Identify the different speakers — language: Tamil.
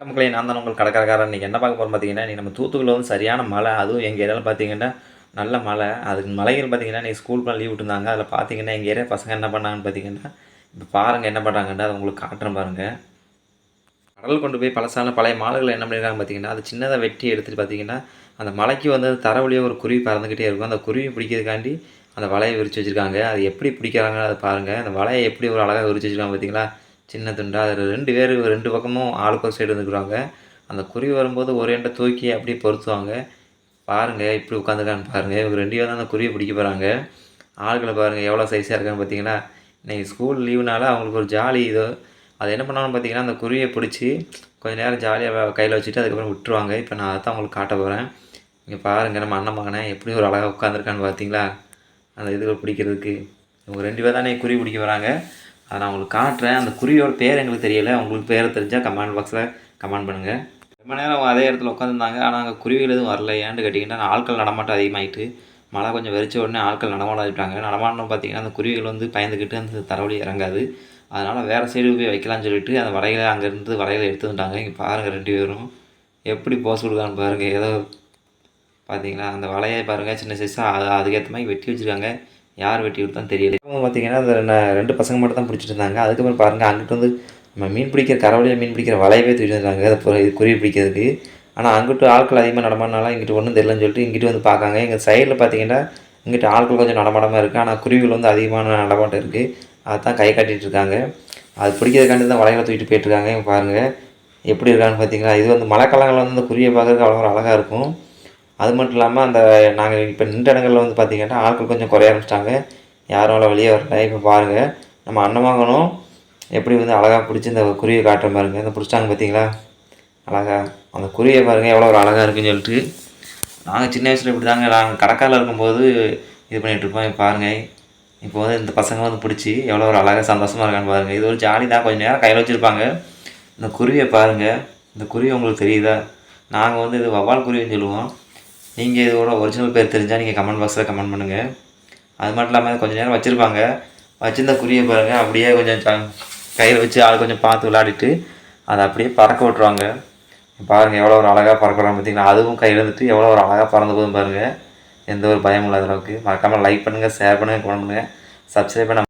Speaker 1: மக்களே நான் தான் உங்கள் கடைக்காரக்காரன் இன்றைக்கி என்ன பார்க்க போகிறோம் பார்த்தீங்கன்னா நீ நம்ம தூத்துக்குள்ள வந்து சரியான மழை. அதுவும் எங்கள் ஏரியாவில் பார்த்தீங்கன்னா நல்ல மழை. அதுக்கு மலைகள் பார்த்தீங்கன்னா நீ ஸ்கூல் பண்ண லீவ் விட்டுருந்தாங்க. அதில் பார்த்தீங்கன்னா எங்கள் ஏரியா பசங்க என்ன பண்ணாங்கன்னு பார்த்தீங்கன்னா இப்போ பாருங்கள் என்ன பண்ணுறாங்கன்னு அதை உங்களுக்கு காட்டுறேன் பாருங்கள் கடல் கொண்டு போய் பழசான பழைய மாடுகளை என்ன பண்ணிருக்காங்க பார்த்தீங்கன்னா அது சின்னதாக வெட்டி எடுத்துகிட்டு பார்த்தீங்கன்னா அந்த மலைக்கு வந்து அது தர வழியாக ஒரு குருவி பறந்துக்கிட்டே இருக்கும். அந்த குருவி பிடிக்கிறதுக்காண்டி அந்த வலையை விரித்து வச்சுருக்காங்க. அது எப்படி பிடிக்கிறாங்க அதை பாருங்கள் அந்த வலையை எப்படி ஒரு அழகாக விரித்து வச்சுருக்காங்க பார்த்தீங்களா? சின்ன துண்டாக அதில் ரெண்டு பேர் ரெண்டு பக்கமும் ஆளுக்கு ஒரு சைடு இருந்துக்கிறாங்க. அந்த குருவி வரும்போது ஒரு எண்டை தூக்கி அப்படியே பொருத்துவாங்க பாருங்கள் இப்படி உட்காந்துருக்கான்னு பாருங்கள் இவங்க ரெண்டு பேரும் தான் அந்த குருவியை பிடிக்க போகிறாங்க ஆளுகளை பாருங்கள் எவ்வளோ சைஸாக இருக்கான்னு பார்த்தீங்கன்னா இன்றைக்கி ஸ்கூல் லீவுனால அவங்களுக்கு ஒரு ஜாலி இதோ அது என்ன பண்ணாலும் பார்த்தீங்கன்னா அந்த குருவியை பிடிச்சி கொஞ்ச நேரம் ஜாலியாக கையில் வச்சுட்டு அதுக்கப்புறம் விட்டுருவாங்க. இப்போ நான் அதை தான் உங்களுக்கு காட்ட போகிறேன் இங்கே பாருங்கள் நம்ம அண்ணன் மகனை எப்படி ஒரு அழகாக உட்காந்துருக்கான்னு பார்த்தீங்களா? அந்த இதுகள் பிடிக்கிறதுக்கு. இவங்க ரெண்டு பேர் தானே குருவி பிடிக்க வராங்க அதை நான் உங்களுக்கு காட்டுறேன் அந்த குருவியோட பேர் எங்களுக்கு தெரியல. உங்களுக்கு பேர் தெரிஞ்சால் கமெண்ட் பாக்ஸில் கமெண்ட் பண்ணுங்கள் ரொம்ப நேரம் அவங்க அதே இடத்துல உட்காந்துருந்தாங்க ஆனால் அங்கே குருவிகள் எதுவும் வரல. ஏன்னு கேட்டிங்கன்னா ஆட்கள் நடமாட்டம் அதிகமாகிட்டு மழை கொஞ்சம் வெறிச்ச உடனே ஆட்கள் நடமாட ஆகிட்டாங்க நடமாட்டம் பார்த்தீங்கன்னா அந்த குருவிகள் வந்து பயந்துக்கிட்டு அந்த தரவழி இறங்காது. அதனால் வேறு சைடு போய் வைக்கலாம்னு சொல்லிட்டு அந்த வலைகளை அங்கேருந்து வலைகளை எடுத்து வந்துட்டாங்க. இங்கே பாருங்கள் ரெண்டு பேரும். எப்படி போஸ் கொடுக்கான்னு பாருங்கள் ஏதோ பார்த்தீங்களா? அந்த வலையை பாருங்கள் சின்ன சைஸாக அது அதுக்கேற்ற மாதிரி வெட்டி வச்சுருக்காங்க. யார் வெட்டி விட்டான்னு தெரியல. அவங்க பார்த்தீங்கன்னா அந்த ரெண்டு- பசங்க மட்டும் தான் பிடிச்சிட்டு இருந்தாங்க. அதுக்கப்புறம் பாருங்கள் அங்கிட்டு வந்து நம்ம மீன் பிடிக்கிற கரவழியாக மீன் பிடிக்கிற வலையவே தூக்கிட்டு வந்தாங்க அதை இது குருவி பிடிக்கிறதுக்கு. ஆனால் அங்கிட்டு ஆட்கள் அதிகமாக நடமாடினாலும் இங்கிட்டு ஒன்றும் தெரியலன்னு சொல்லிட்டு இங்கிட்டு வந்து பார்க்காங்க. எங்கள் சைடில் பார்த்தீங்கன்னா இங்கிட்டு ஆட்கள் கொஞ்சம் நடமாட்டமாக இருக்குது ஆனால் குருவிகள் வந்து அதிகமான நடமாட்டம் இருக்குது அதான் கை காட்டிகிட்டு இருக்காங்க. அது பிடிக்கிறதுக்காண்டி தான் வலைகளை தூக்கிட்டு போயிட்டுருக்காங்க பாருங்கள் எப்படி இருக்கான்னு பார்த்தீங்கன்னா இது வந்து மழைக்காலங்களில் வந்து இந்த குருவியை பார்க்குறதுக்கு அவ்வளோ அழகாக இருக்கும். அது மட்டும் இல்லாமல் அந்த நாங்கள் இப்போ நின்ற இடங்களில் வந்து பார்த்திங்கன்னா ஆட்கள் கொஞ்சம் குறைய ஆரம்பிச்சிட்டாங்க. யாரும் அவ்வளோ வெளியே வரல. இப்போ பாருங்கள் நம்ம அன்னமகனும் எப்படி வந்து அழகாக பிடிச்சி இந்த குருவியை காட்டுற பாருங்கள் இந்த பிடிச்சாங்க பார்த்தீங்களா அழகா. அந்த குருவியை பாருங்கள் எவ்வளோ ஒரு அழகாக இருக்குன்னு சொல்லிட்டு. நாங்கள் சின்ன வயசில் இப்படி தாங்க நாங்கள் கடற்காரில் இருக்கும்போது இது பண்ணிகிட்ருப்போம் பாருங்கள் இப்போ வந்து இந்த பசங்க வந்து பிடிச்சி எவ்வளோ ஒரு அழகாக சந்தோஷமாக இருக்கான்னு பாருங்கள் இது ஒரு ஜாலி தான். கொஞ்சம் நேரம் கையில் வச்சுருப்பாங்க. இந்த குருவியை பாருங்கள் இந்த குருவி உங்களுக்கு தெரியுதா? நாங்கள் வந்து இது வவ்வால் குருவின்னு சொல்லுவோம். நீங்கள் இதோட ஒரிஜினல் பேர் தெரிஞ்சால் நீங்கள் கமெண்ட் பாக்ஸில் கமெண்ட் பண்ணுங்கள் அது மட்டும் இல்லாமல் கொஞ்சம் நேரம் வச்சுருப்பாங்க. வச்சுருந்த குறியை பாருங்கள் அப்படியே கொஞ்சம் கையில் வச்சு ஆள் கொஞ்சம் பார்த்து விளையாடிட்டு அதை அப்படியே பறக்க விட்ருவாங்க பாருங்கள் எவ்வளோ ஒரு அழகாக பறக்கிறாங்க பார்த்தீங்களா அதுவும் கையில் இருந்துட்டு எவ்வளோ ஒரு அழகாக பறந்து போதும் பாருங்கள் எந்த ஒரு பயமும் இல்லாத அளவுக்கு. மறக்காமல் லைக் பண்ணுங்கள் ஷேர் பண்ணுங்கள் கமெண்ட் பண்ணுங்கள் சப்ஸ்கிரைப் பண்ண